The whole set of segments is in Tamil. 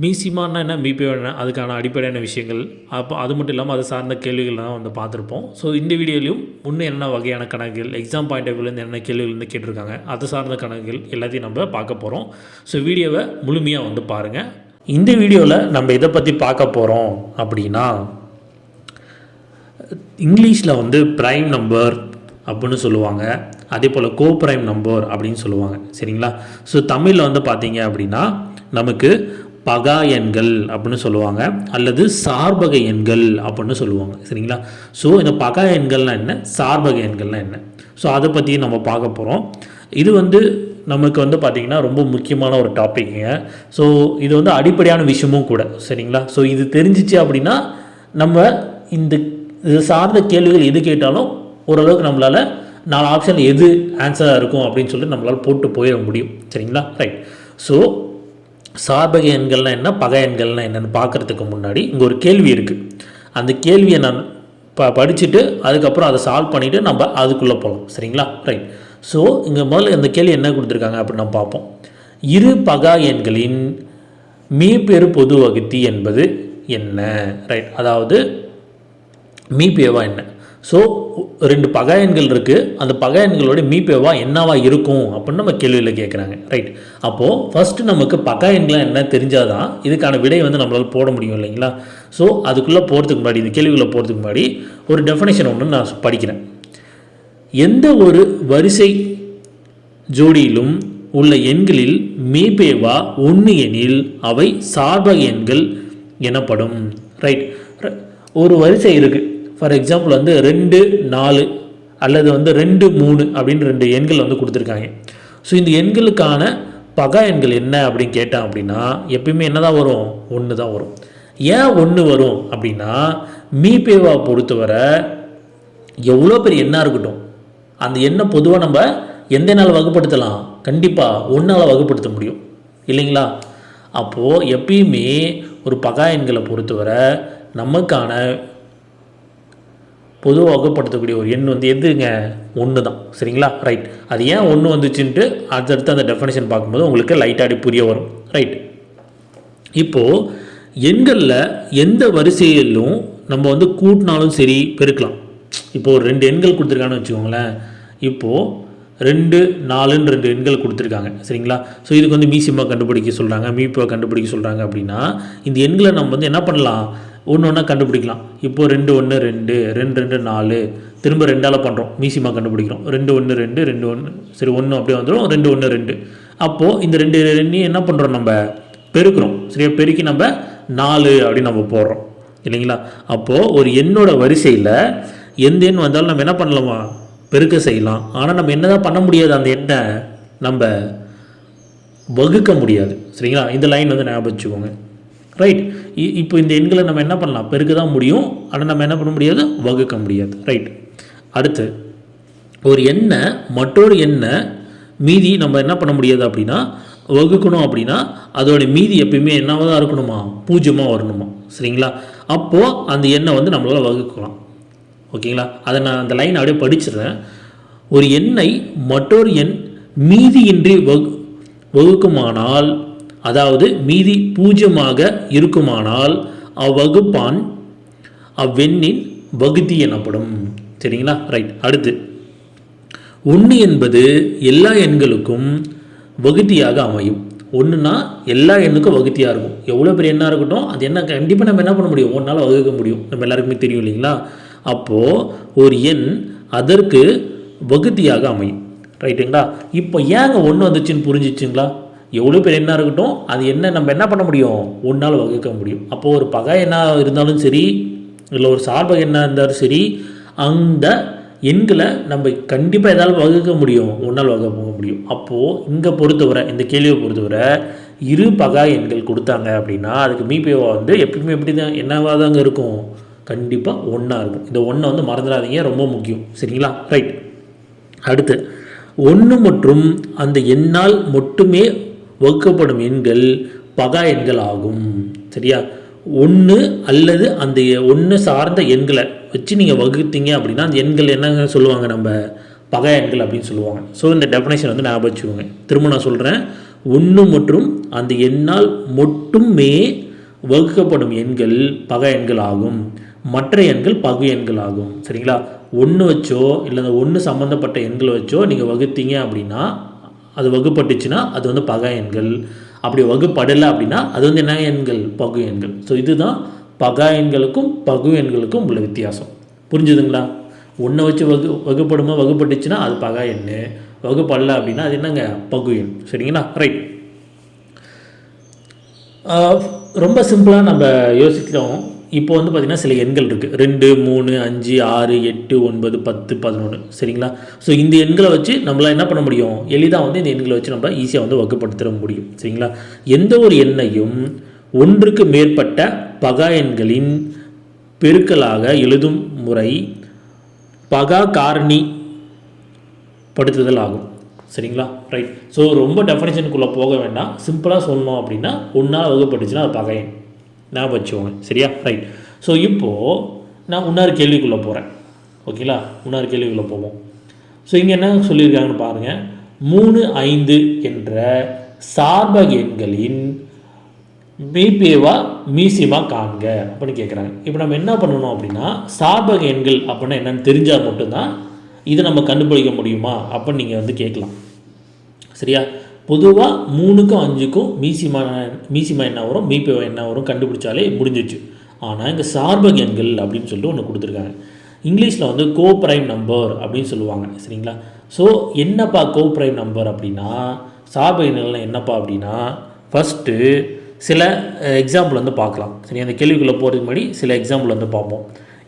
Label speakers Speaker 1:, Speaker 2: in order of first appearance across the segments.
Speaker 1: மீசிமான்னா என்ன? மீபே என்ன? அதுக்கான அடிப்படையான விஷயங்கள். அப்போ அது மட்டும் இல்லாமல் அது சார்ந்த கேள்விகள் தான் வந்து பார்த்துருப்போம். ஸோ இந்த வீடியோலையும் இன்னும் என்ன வகையான கணக்குகள் எக்ஸாம் பாயிண்ட் ஆஃப் வியூலேருந்து என்ன கேள்விகள் வந்து கேட்டிருக்காங்க அது சார்ந்த கணக்குகள் எல்லாத்தையும் நம்ம பார்க்க போகிறோம் ஸோ வீடியோவை முழுமையாக வந்து பாருங்கள் இந்த வீடியோவில் நம்ம இதை பற்றி பார்க்க போகிறோம் அப்படின்னா இங்கிலீஷில் வந்து ப்ரைம் நம்பர் அப்படின்னு சொல்லுவாங்க. அதே போல் கோ ப்ரைம் நம்பர் அப்படின்னு சொல்லுவாங்க. சரிங்களா? ஸோ தமிழில் வந்து பார்த்தீங்க அப்படின்னா நமக்கு பகா எண்கள் அப்படின்னு சொல்லுவாங்க அல்லது சார்பக எண்கள் அப்படின்னு சொல்லுவாங்க. சரிங்களா? ஸோ இந்த பகா எண்கள்லாம் என்ன? சார்பக எண்கள்லாம் என்ன? ஸோ அதை பற்றி நம்ம பார்க்க போகிறோம் இது வந்து நமக்கு வந்து பார்த்திங்கன்னா ரொம்ப முக்கியமான ஒரு டாப்பிக்குங்க ஸோ இது வந்து அடிப்படையான விஷயமும் கூட. சரிங்களா? ஸோ இது தெரிஞ்சிச்சு அப்படின்னா நம்ம இந்த இது சார்ந்த கேள்விகள் எது கேட்டாலும் ஓரளவுக்கு நம்மளால் நாலு ஆப்ஷன் எது ஆன்சராக இருக்கும் அப்படின்னு சொல்லிட்டு நம்மளால் போட்டு போயிட முடியும். சரிங்களா? ரைட் ஸோ சார்பக எண்கள்னால் என்ன பகை எண்கள்னால் என்னென்னு பார்க்குறதுக்கு முன்னாடி இங்கே ஒரு கேள்வி இருக்குது அந்த கேள்வியை நான் ப படிச்சுட்டு அதுக்கப்புறம் அதை சால்வ் பண்ணிவிட்டு நம்ம அதுக்குள்ளே போகலாம் சரிங்களா? ரைட் ஸோ இங்கே முதல்ல இந்த கேள்வி என்ன கொடுத்துருக்காங்க அப்படின்னு நம்ம பார்ப்போம். இரு பகா எண்களின் மீப்பெரு பொது வகுத்தி என்பது என்ன? ரைட் அதாவது மீபேவா என்ன? ஸோ ரெண்டு பகாயன்கள் இருக்குது அந்த பகாயன்களோட மீபேவா என்னவா இருக்கும் அப்படின்னு நம்ம கேள்வியில் கேட்குறாங்க ரைட் அப்போது ஃபஸ்ட்டு நமக்கு பகாயன்களாம் என்ன என்ன தெரிஞ்சாதான் இதுக்கான விடை வந்து நம்மளால் போட முடியும் இல்லைங்களா? ஸோ அதுக்குள்ளே போகிறதுக்கு முன்னாடி இந்த கேள்விக்குள்ளே போகிறதுக்கு முன்னாடி ஒரு டெஃபனேஷன் ஒன்று நான் படிக்கிறேன். எந்த ஒரு வரிசை ஜோடியிலும் உள்ள எண்களில் மீபேவா ஒன்று எனில் அவை சார்பக எண்கள் எனப்படும். ரைட் ஒரு வரிசை இருக்குது ஃபார் எக்ஸாம்பிள் வந்து ரெண்டு நாலு அல்லது வந்து ரெண்டு மூணு அப்படின்னு ரெண்டு எண்கள் வந்து கொடுத்துருக்காங்க. ஸோ இந்த எண்களுக்கான பகா எண்கள் என்ன அப்படின்னு கேட்டான் அப்படின்னா எப்பயுமே என்ன தான் வரும்? ஒன்று தான் வரும். ஏன் ஒன்று வரும் அப்படின்னா மீபேவா பொறுத்தவரை எவ்வளோ பெரிய எண்ணாக இருக்கட்டும் அந்த எண்ணை பொதுவாக நம்ம எந்த நாள் வகுப்படுத்தலாம்? கண்டிப்பாக ஒன்றால் வகுப்படுத்த முடியும். இல்லைங்களா? அப்போது எப்பயுமே ஒரு பகா எண்களை பொறுத்தவரை நமக்கான பொதுவாகப்படுத்தக்கூடிய ஒரு எண் வந்து எதுங்க? ஒன்று தான் சரிங்களா? ரைட் அது ஏன் ஒன்று வந்துச்சுன்ட்டு அடுத்தடுத்து அந்த டெஃபனேஷன் பார்க்கும்போது உங்களுக்கு லைட்டாடி புரிய வரும். ரைட் இப்போது எண்களில் எந்த வரிசையிலும் நம்ம வந்து கூட்டினாலும் சரி பெருக்கலாம். இப்போது ஒரு ரெண்டு எண்கள் கொடுத்துருக்கான்னு வச்சுக்கோங்களேன். இப்போது ரெண்டு நாலுன்னு ரெண்டு எண்கள் கொடுத்துருக்காங்க. சரிங்களா? ஸோ இதுக்கு வந்து மீசிமா கண்டுபிடிக்க சொல்கிறாங்க மீப்பா கண்டுபிடிக்க சொல்கிறாங்க அப்படின்னா இந்த எண்களை நம்ம வந்து என்ன பண்ணலாம்? ஒன்று ஒன்றா கண்டுபிடிக்கலாம். இப்போது ரெண்டு ஒன்று ரெண்டு ரெண்டு ரெண்டு நாலு திரும்ப ரெண்டால் பண்ணுறோம் மீசிமாக கண்டுபிடிக்கிறோம். ரெண்டு ஒன்று ரெண்டு ரெண்டு ஒன்று சரி ஒன்று அப்படியே வந்துடும் ரெண்டு ஒன்று ரெண்டு. அப்போது இந்த ரெண்டு ரெண்டையும் என்ன பண்ணுறோம் நம்ம? பெருக்கிறோம். சரியா? பெருக்கி நம்ம நாலு அப்படின்னு நம்ம போடுறோம். இல்லைங்களா? அப்போது ஒரு எண்ணோட வரிசையில் எந்த எண் வந்தாலும் நம்ம என்ன பண்ணலாமா? பெருக்க செய்யலாம். ஆனால் நம்ம என்ன தான் பண்ண முடியாது அந்த எண்ணை நம்ம வகுக்க முடியாது. சரிங்களா? இந்த லைன் வந்து ஞாபகம் வச்சுக்கோங்க. ரைட் இப்போ இந்த எண்களை நம்ம என்ன பண்ணலாம்? பெருக்க தான் முடியும். ஆனால் நம்ம என்ன பண்ண முடியாது? வகுக்க முடியாது. ரைட் அடுத்து ஒரு எண்ணை மற்றொரு எண்ணை மீதி நம்ம என்ன பண்ண முடியாது அப்படின்னா வகுக்கணும் அப்படின்னா அதோட மீதி எப்பயுமே என்னவாக தான் இருக்கணுமா? பூஜ்ஜியமாக வரணுமா? சரிங்களா? அப்போது அந்த எண்ணை வந்து நம்மளால் வகுக்கலாம். ஓகேங்களா? அதை நான் அந்த லைன் அப்படியே படிச்சிடுறேன். ஒரு எண்ணை மற்றொரு எண் மீதியின்றி வகு வகுக்குமானால் அதாவது மீதி பூஜ்யமாக இருக்குமானால் அவ்வகுப்பான் அவ்வெண்ணின் வகுதி எனப்படும். சரிங்களா? ரைட் அடுத்து. ஒன்று என்பது எல்லா எண்களுக்கும் வகுதியாக அமையும். ஒன்றுனா எல்லா எண்ணுக்கும் வகுத்தியாக இருக்கும். எவ்வளோ பெரிய எண்ணாக இருக்கட்டும் அது என்ன கண்டிப்பாக நம்ம என்ன பண்ண முடியும்? ஒன்றால் வகுக்க முடியும். நம்ம எல்லாருக்குமே தெரியும் இல்லைங்களா? அப்போது ஒரு எண் அதற்கு வகுத்தியாக அமையும். ரைட்டுங்களா இப்போ ஏங்க ஒன்று வந்துச்சுன்னு புரிஞ்சிச்சுங்களா? எவ்வளோ பேர் என்ன இருக்கட்டும் அது என்ன நம்ம என்ன பண்ண முடியும்? ஒன்றால் வகுக்க முடியும். அப்போது ஒரு பகை என்ன இருந்தாலும் சரி இல்லை ஒரு சார்பக என்ன இருந்தாலும் சரி அந்த எண்களை நம்ம கண்டிப்பாக எதாவது வகுக்க முடியும். ஒன்றால் வகுக்க முடியும். அப்போது இங்கே பொறுத்தவரை இந்த கேள்வியை பொறுத்தவரை இரு பகா எண்கள் கொடுத்தாங்க அப்படின்னா அதுக்கு மீபேவா வந்து எப்பயுமே எப்படி தான் என்னவாக தாங்க இருக்கும்? கண்டிப்பாக ஒன்றா இருக்கும். இந்த ஒன்றை வந்து மறந்துடாதீங்க ரொம்ப முக்கியம். சரிங்களா? ரைட் அடுத்து ஒன்று மற்றும் அந்த எண்ணால் மட்டுமே வகுக்கப்படும் எண்கள் பகா எண்கள் ஆகும். சரியா? ஒன்று அல்லது அந்த ஒன்று சார்ந்த எண்களை வச்சு நீங்கள் வகுத்தீங்க அப்படின்னா அந்த எண்கள் என்னங்க சொல்லுவாங்க நம்ம? பகா எண்கள் அப்படின்னு சொல்லுவாங்க. ஸோ இந்த டெஃபினேஷன் வந்து ஞாபகம் வச்சுக்கோங்க. திரும்ப நான் சொல்கிறேன் ஒன்று மற்றும் அந்த எண்ணால் மட்டுமே வகுக்கப்படும் எண்கள் பகா எண்கள் ஆகும். மற்ற எண்கள் பகு எண்கள் ஆகும். சரிங்களா? ஒன்று வச்சோ இல்லை அந்த ஒன்று சம்மந்தப்பட்ட எண்களை வச்சோ நீங்கள் வகுத்தீங்க அப்படின்னா அது வகுப்பட்டுச்சுன்னா அது வந்து பகா எண்கள். அப்படி வகுப்படலை அப்படின்னா அது வந்து என்ன எண்கள்? பகு எண்கள். ஸோ இதுதான் பகா எண்களுக்கும் பகு எண்களுக்கும் உள்ள வித்தியாசம். புரிஞ்சுதுங்களா? ஒன்றை வச்சு வகு வகுப்படுமா? வகுப்பட்டுச்சுன்னா அது பகா எண் வகுப்படல அப்படின்னா அது என்னங்க? பகு எண். சரிங்களா? ரைட் ரொம்ப சிம்பிளாக நம்ம யோசிக்கிறோம். இப்போ வந்து பார்த்திங்கன்னா சில எண்கள் இருக்குது ரெண்டு மூணு அஞ்சு ஆறு எட்டு ஒன்பது பத்து பதினொன்று சரிங்களா? ஸோ இந்த எண்களை வச்சு நம்மளால் என்ன பண்ண முடியும்? எளிதாக வந்து இந்த எண்களை வச்சு நம்ம ஈஸியாக வந்து வகுப்படுத்த முடியும். சரிங்களா? எந்த ஒரு எண்ணையும் ஒன்றுக்கு மேற்பட்ட பகா எண்களின் பெருக்கலாக எழுதும் முறை பகா காரணி படுத்துதல் ஆகும். சரிங்களா? ரைட் ஸோ ரொம்ப டெஃபனேஷனுக்குள்ளே போக வேண்டாம். சிம்பிளாக சொன்னோம் அப்படின்னா ஒன்றால் வகுப்பட்டுச்சுன்னா அது பகையன் ஞாபகம் வச்சுக்கோங்க. சரியா? ரைட் ஸோ இப்போது நான் இன்னொரு கேள்விக்குள்ளே போகிறேன் ஓகேங்களா இன்னொரு கேள்விக்குள்ளே போவோம். ஸோ இங்கே என்ன சொல்லியிருக்காங்கன்னு பாருங்கள் மூணு ஐந்து என்ற சார்பக எண்களின் மீபேவா மீசிமா காண்க அப்படின்னு கேட்குறாங்க இப்போ நம்ம என்ன பண்ணணும் அப்படின்னா சார்பக எண்கள் அப்படின்னா என்னென்னு தெரிஞ்சால் மட்டும்தான் இதை நம்ம கண்டுபிடிக்க முடியுமா அப்படின்னு நீங்கள் வந்து கேட்கலாம். சரியா? பொதுவாக மூணுக்கும் அஞ்சுக்கும் மீசிமா மீசிமா என்ன வரும் மீபேவா என்ன வரும் கண்டுபிடிச்சாலே முடிஞ்சிச்சு ஆனால் இங்கே சார்பக எண்கள் அப்படின்னு சொல்லிட்டு ஒன்று கொடுத்துருக்காங்க. இங்கிலீஷில் வந்து கோ ப்ரைம் நம்பர் அப்படின்னு சொல்லுவாங்க சரிங்களா? ஸோ என்னப்பா கோ ப்ரைம் நம்பர் அப்படின்னா சார்பக எண்கள்லாம் என்னப்பா அப்படின்னா ஃபஸ்ட்டு சில எக்ஸாம்பிள் வந்து பார்க்கலாம். சரி அந்த கேள்விக்குள்ளே போகிறதுக்கு முன்னாடி சில எக்ஸாம்பிள் வந்து பார்ப்போம்.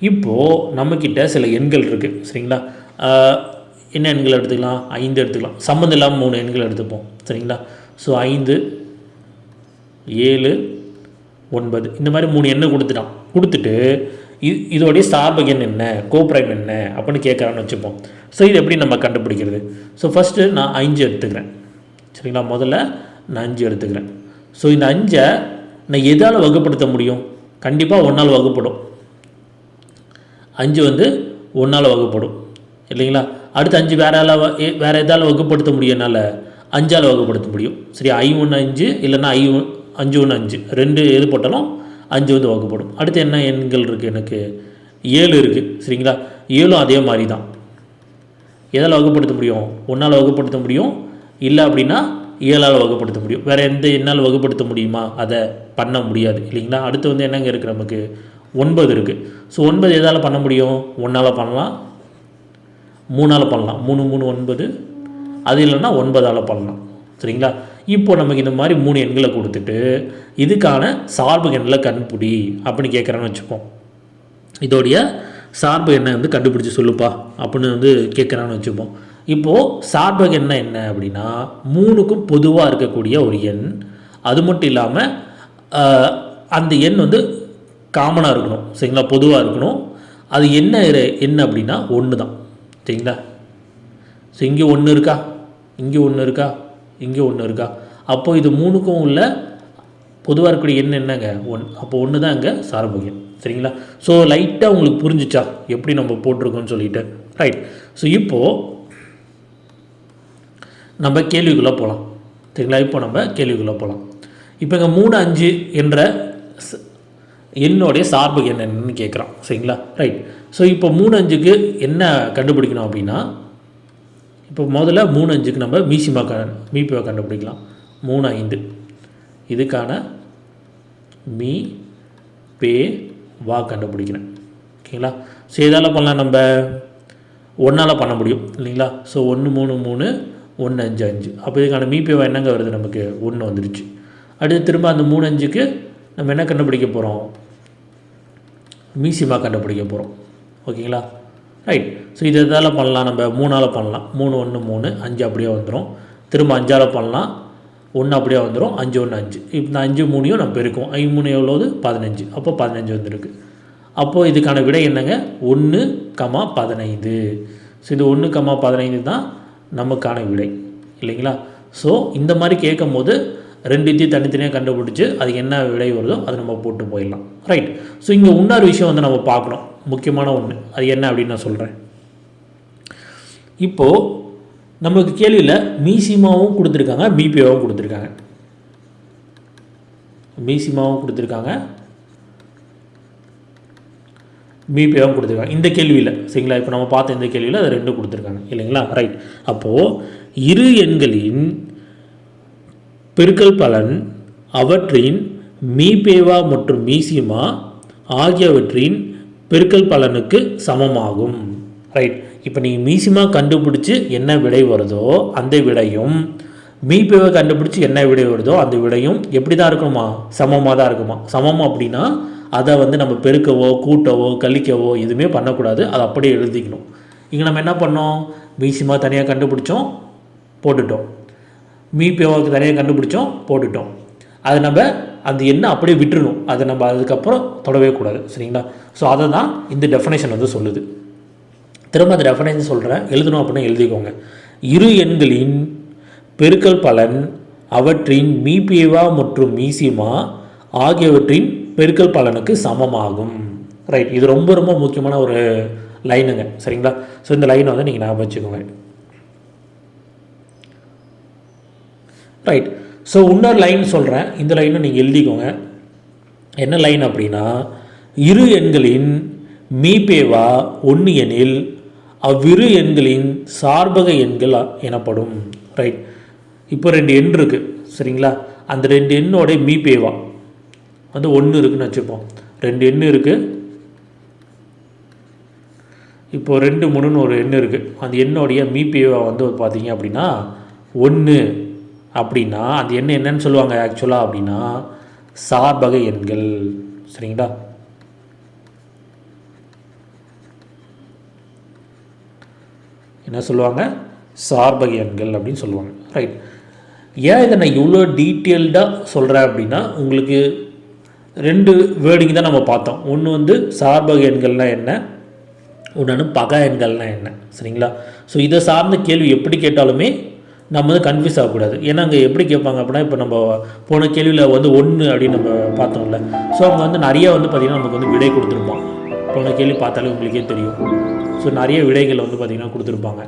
Speaker 1: இப்போது நம்மக்கிட்ட சில எண்கள் இருக்குது சரிங்களா? என்ன எண்கள் எடுத்துக்கலாம்? ஐந்து எடுத்துக்கலாம். சம்மந்தம் இல்லாமல் மூணு எண்கள் எடுத்துப்போம். சரிங்களா? ஸோ ஐந்து ஏழு ஒன்பது. இந்த மாதிரி மூணு எண்ணை கொடுத்துட்டான். கொடுத்துட்டு இது இதோடைய சார்பக எண் என்ன? கோப்ரைம் என்ன? அப்படின்னு கேட்குறான்னு வச்சுப்போம். ஸோ இது எப்படி நம்ம கண்டுபிடிக்கிறது? ஸோ ஃபஸ்ட்டு நான் அஞ்சு எடுத்துக்கிறேன். சரிங்களா? முதல்ல நான் அஞ்சு எடுத்துக்கிறேன். ஸோ இந்த அஞ்சை நான் எதால் வகுப்படுத்த முடியும்? கண்டிப்பாக ஒன்றால் வகுப்படும். அஞ்சு வந்து ஒன்றால் வகுப்படும். இல்லைங்களா? அடுத்து அஞ்சு வேறால வேறு வ- எதால் வகுப்படுத்த முடியும் என்னால்? அஞ்சால் வகுப்படுத்த முடியும். சரி ஐ ஒன்று அஞ்சு இல்லைன்னா ஐ அஞ்சு ஒன்று அஞ்சு. ரெண்டு எது போட்டாலும் அஞ்சு வந்து வகுப்படும். அடுத்து என்ன எண்கள் இருக்குது எனக்கு? ஏழு இருக்குது சரிங்களா? ஏழும் அதே மாதிரி தான் எதால் வகுப்படுத்த முடியும்? ஒன்றால் வகுப்படுத்த முடியும். இல்லை அப்படின்னா ஏழால் வகுப்படுத்த முடியும். வேறு எந்த எண்ணால் வகுப்படுத்த முடியுமா? அதை பண்ண முடியாது. இல்லைங்களா? அடுத்து வந்து என்னங்க இருக்குது நமக்கு? ஒன்பது இருக்குது ஸோ ஒன்பது எதால் பண்ண முடியும்? ஒன்றால் பண்ணலாம். மூணால் பண்ணலாம். மூணு மூணு ஒன்பது. அது இல்லைன்னா ஒன்பதால் பண்ணலாம். சரிங்களா? இப்போ நமக்கு இந்த மாதிரி மூணு எண்களை கொடுத்துட்டு இதுக்கான சார்பு எண்ணில் கண்டுபிடி அப்படின்னு கேட்குறான்னு வச்சுப்போம். இதோடைய சார்பு எண்ணை வந்து கண்டுபிடிச்சி சொல்லுப்பா அப்படின்னு வந்து கேட்குறான்னு வச்சுப்போம். இப்போது சார்பு எண்ணெய் என்ன அப்படின்னா மூணுக்கும் பொதுவாக இருக்கக்கூடிய ஒரு எண். அது மட்டும் இல்லாமல் அந்த எண் வந்து காமனாக இருக்கணும். சரிங்களா? பொதுவாக இருக்கணும். அது என்ன எண் அப்படின்னா ஒன்று தான் சரிங்களா ஸோ இங்கே ஒன்று இருக்கா? இங்கே ஒன்று இருக்கா? இங்கே ஒன்று இருக்கா? அப்போது இது மூணுக்கும் உள்ள பொதுவாக இருக்கக்கூடிய எண் என்னங்க? ஒன். அப்போ ஒன்று தான் இங்கே சார்பு சரிங்களா? ஸோ லைட்டாக உங்களுக்கு புரிஞ்சிச்சா? எப்படி நம்ம போட்டிருக்கோம்னு சொல்லிட்டு. ரைட் ஸோ இப்போது நம்ம கேள்விக்குள்ளே போகலாம் சரிங்களா? இப்போ நம்ம கேள்விக்குள்ளே போகலாம் இப்போ இங்கே மூணு அஞ்சு என்ற என்னுடைய சார்பு என்னென்னு என்னன்னு கேட்குறான் சரிங்களா? ரைட் ஸோ இப்போ மூணு அஞ்சுக்கு என்ன கண்டுபிடிக்கணும் அப்படின்னா இப்போ முதல்ல மூணு அஞ்சுக்கு நம்ம மீசிமா க மீபிவை கண்டுபிடிக்கலாம். மூணு ஐந்து. இதுக்கான மீ பே வா கண்டுபிடிக்கிறேன். ஓகேங்களா ஸோ எதால் பண்ணலாம் நம்ம? ஒன்றால் பண்ண முடியும். இல்லைங்களா? ஸோ ஒன்று மூணு மூணு ஒன்று அஞ்சு அஞ்சு. அப்போ இதுக்கான மீபேவா என்னங்க வருது நமக்கு? ஒன்று வந்துடுச்சு அடுத்து திரும்ப அந்த மூணு அஞ்சுக்கு நம்ம என்ன கண்டுபிடிக்க போகிறோம் மீசிமா கண்டுபிடிக்க போகிறோம் ஓகேங்களா? ரைட் ஸோ இது எதால் பண்ணலாம். நம்ம மூணால் பண்ணலாம். மூணு ஒன்று மூணு அஞ்சு அப்படியே வந்துடும் திரும்ப அஞ்சால் பண்ணலாம். ஒன்று அப்படியே வந்துடும் அஞ்சு ஒன்று அஞ்சு. இப்போ இந்த அஞ்சு மூணையும் நம்ம பெருக்கும் ஐ மூணு எவ்வளோது பதினஞ்சு. அப்போ பதினஞ்சு வந்துருக்கு. அப்போது இதுக்கான விடை என்னங்க? ஒன்று கமா பதினைந்து. ஸோ இது ஒன்று கமா பதினைந்து தான் நமக்கான விடை. இல்லைங்களா? ஸோ இந்த மாதிரி கேட்கும்போது ரெண்டுத்தையும் தனித்தனியாக கண்டுபிடிச்சி அதுக்கு என்ன விடை வருதோ அதை நம்ம போட்டு போயிடலாம். ரைட் ஸோ இங்கே இன்னொரு விஷயம் வந்து நம்ம பார்க்கணும். முக்கியமான ஒன்று அது என்ன அப்படின்னு நான் சொல்கிறேன் இப்போது நமக்கு கேள்வியில் மீசிமாவும் கொடுத்துருக்காங்க பிபிஓவும் கொடுத்துருக்காங்க. மீசிமாவும் கொடுத்துருக்காங்க பிபிஓவும் கொடுத்துருக்காங்க. இந்த கேள்வியில் சரிங்களா? இப்போ நம்ம பார்த்த இந்த கேள்வியில் அது ரெண்டும் கொடுத்துருக்காங்க. இல்லைங்களா? ரைட் அப்போது இரு எண்களின் பெருக்கல் பலன் அவற்றின் மீபேவா மற்றும் மீசிமா ஆகியவற்றின் பெருக்கல் பலனுக்கு சமமாகும். ரைட் இப்போ நீங்கள் மீசிமா கண்டுபிடிச்சி என்ன விடை வருதோ அந்த விடையும் மீபேவை கண்டுபிடிச்சி என்ன விடை வருதோ அந்த விடையும் எப்படி தான் இருக்குமா? சமமாக தான் இருக்குமா? சமம் அப்படின்னா அதை வந்து நம்ம பெருக்கவோ கூட்டவோ கழிக்கவோ எதுவுமே பண்ணக்கூடாது. அதை அப்படியே எழுதிக்கணும். இங்கே நம்ம என்ன பண்ணோம்? மீசிமா தனியாக கண்டுபிடிச்சோம் போட்டுட்டோம். மீபியோவுக்கு தனியாக கண்டுபிடிச்சோம் போட்டுட்டோம். அது நம்ம அந்த எண்ணை அப்படியே விட்டுருணும் அதை நம்ம அதுக்கப்புறம் தொடவே கூடாது சரிங்களா? ஸோ அதை தான் இந்த டெஃபனேஷன் வந்து சொல்லுது. திரும்ப அந்த டெஃபனேஷன் சொல்கிறேன் எழுதணும் அப்படின்னா எழுதிக்கோங்க. இரு எண்களின் பெருக்கல் பலன் அவற்றின் மீபியவா மற்றும் மீசிமா ஆகியவற்றின் பெருக்கல் பலனுக்கு சமமாகும். ரைட் இது ரொம்ப ரொம்ப முக்கியமான ஒரு லைனுங்க சரிங்களா? ஸோ இந்த லைனை வந்து நீங்கள் ஞாபகம் வச்சுக்கோங்க. ரைட் ஸோ இன்னொரு லைன் சொல்கிறேன் இந்த லைனை நீங்கள் எழுதிக்கோங்க. என்ன லைன் அப்படின்னா இரு எண்களின் மீபேவா ஒன்று எனில் அவ்விரு எண்களின் சார்பக எண்கள் எனப்படும். ரைட் இப்போ ரெண்டு எண் இருக்குது சரிங்களா? அந்த ரெண்டு எண்ணோட மீபேவா வந்து ஒன்று இருக்குன்னு வச்சுப்போம். ரெண்டு எண் இருக்குது இப்போது ரெண்டு மூணுன்னு ஒரு எண் இருக்குது அந்த எண்ணோடைய மீபேவா வந்து பார்த்தீங்க அப்படின்னா ஒன்று அப்படின்னா அந்த எண் என்னன்னு சொல்லுவாங்க ஆக்சுவலாக அப்படின்னா சார்பக எண்கள். சரிங்களா? என்ன சொல்லுவாங்க? சார்பக எண்கள் அப்படின்னு சொல்லுவாங்க. ரைட் ஏன் இதை நான் இவ்வளோ டீட்டெயில்டாக சொல்கிறேன் அப்படின்னா உங்களுக்கு ரெண்டு வேர்டிங் தான் நம்ம பார்த்தோம். ஒன்று வந்து சார்பக எண்கள்னால் என்ன? ஒன்று பக எண்கள்னால் என்ன? சரிங்களா? ஸோ இதை சார்ந்த கேள்வி எப்படி கேட்டாலுமே நம்ம வந்து கன்ஃபியூஸ் ஆகக்கூடாது. ஏன்னா அங்கே எப்படி கேட்பாங்க அப்படின்னா இப்போ நம்ம போன கேள்வியில் வந்து ஒன்று அப்படின்னு நம்ம பார்த்தோம்ல. ஸோ அவங்க வந்து நிறைய வந்து பார்த்திங்கன்னா நமக்கு வந்து விடை கொடுத்துருப்பான் போன கேள்வி பார்த்தாலே உங்களுக்கே தெரியும். ஸோ நிறைய விடைகள் வந்து பார்த்திங்கன்னா கொடுத்துருப்பாங்க.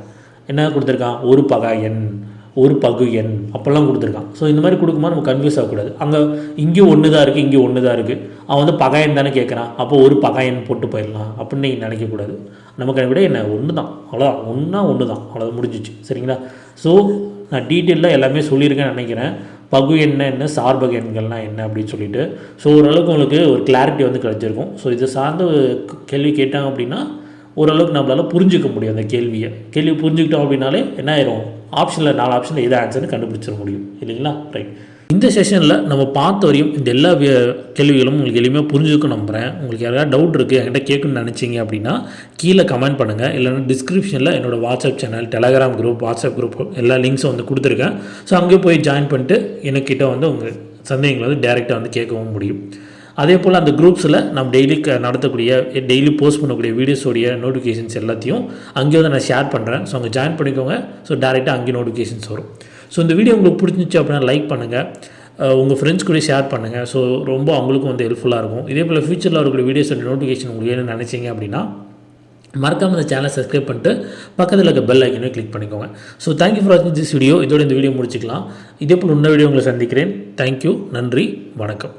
Speaker 1: என்ன கொடுத்துருக்கான்? ஒரு பகா எண் ஒரு பகு எண் அப்போல்லாம் கொடுத்துருக்கான். ஸோ இந்த மாதிரி கொடுக்கும்போது நம்ம கன்ஃபியூஸ் ஆகக்கூடாது. அங்கே இங்கேயும் ஒன்று தான் இருக்குது இங்கேயும் ஒன்று தான் இருக்குது அவன் வந்து பகாயன் தானே கேட்குறான். அப்போ ஒரு பகாயன் போட்டு போயிடலாம் அப்படின்னு நீங்கள் நினைக்கக்கூடாது. நமக்கு விட என்ன? ஒன்று தான் அவ்வளோதான் ஒன்றா ஒன்று தான் அவ்வளோ முடிஞ்சிச்சு. சரிங்களா? ஸோ நான் டீட்டெயிலாக எல்லாமே சொல்லியிருக்கேன்னு நினைக்கிறேன். பகு என்ன என்ன சார்பக எண்கள்லாம் என்ன அப்படின்னு சொல்லிட்டு. ஸோ ஓரளவுக்கு உங்களுக்கு ஒரு கிளாரிட்டி வந்து கிடச்சிருக்கும். ஸோ இதை சார்ந்த கேள்வி கேட்டாங்க அப்படின்னா ஓரளவுக்கு நம்மளால் புரிஞ்சிக்க முடியும் அந்த கேள்வியை. கேள்வி புரிஞ்சுக்கிட்டோம் அப்படின்னாலே என்ன ஆயிரும்? ஆப்ஷனில் நாலு ஆப்ஷனில் எது ஆன்சர்னு கண்டுபிடிச்சிட முடியும். இல்லைங்களா? ரைட் இந்த செஷனில் நம்ம பார்த்த வரையும் இந்த எல்லா கேள்விகளும் உங்களுக்கு எளிமையாக புரிஞ்சுக்க நம்புகிறேன் உங்களுக்கு யாராவது டவுட் இருக்குது என்கிட்ட கேட்கணும்னு நினச்சிங்க அப்படின்னா கீழே கமெண்ட் பண்ணுங்கள் இல்லைன்னா டிஸ்கிரிப்ஷனில் என்னோடய WhatsApp channel Telegram group WhatsApp group எல்லா லிங்க்ஸும் வந்து கொடுத்துருக்கேன். ஸோ அங்கே போய் ஜாயின் பண்ணிட்டு எனக்கிட்ட வந்து உங்கள் சந்தேகங்களை வந்து டேரெக்டாக வந்து கேட்கவும் முடியும். அதே போல் அந்த குரூப்ஸில் நம்ம டெய்லி க நடத்தக்கூடிய டெய்லி போஸ்ட் பண்ணக்கூடிய வீடியோஸோடைய நோட்டிஃபிகேஷன்ஸ் எல்லாத்தையும் அங்கேயே வந்து நான் ஷேர் பண்ணுறேன் ஸோ அங்கே ஜாயின் பண்ணிக்கோங்க. ஸோ டேரெக்டாக அங்கேயே நோட்டிஃபிகேஷன்ஸ் வரும். ஸோ இந்த வீடியோ உங்களுக்கு பிடிச்சிச்சு அப்படின்னா லைக் பண்ணுங்கள் உங்கள் ஃப்ரெண்ட்ஸ் கூட ஷேர் பண்ணுங்கள் ஸோ ரொம்ப அவங்களுக்கும் வந்து ஹெல்ப்ஃபுல்லாக இருக்கும். இதே போல் ஃபியூச்சரில் இருக்கக்கூடிய வீடியோஸோட நோட்டிஃபிகேஷன் உங்களுக்கு வேணும்னு நினச்சிங்க அப்படின்னா மறக்காமல் இந்த சேனலை சப்ஸ்கிரைப் பண்ணிட்டு பக்கத்தில் இருக்க பெல் ஐக்கனே கிளிக் பண்ணிக்கோங்க. ஸோ தேங்க்யூ ஃபார் வாட்சிங் திஸ் வீடியோ இதோட இந்த வீடியோ முடிச்சிக்கலாம். இதே போல் இன்னொரு வீடியோ உங்களை சந்திக்கிறேன். தேங்க்யூ நன்றி. வணக்கம்.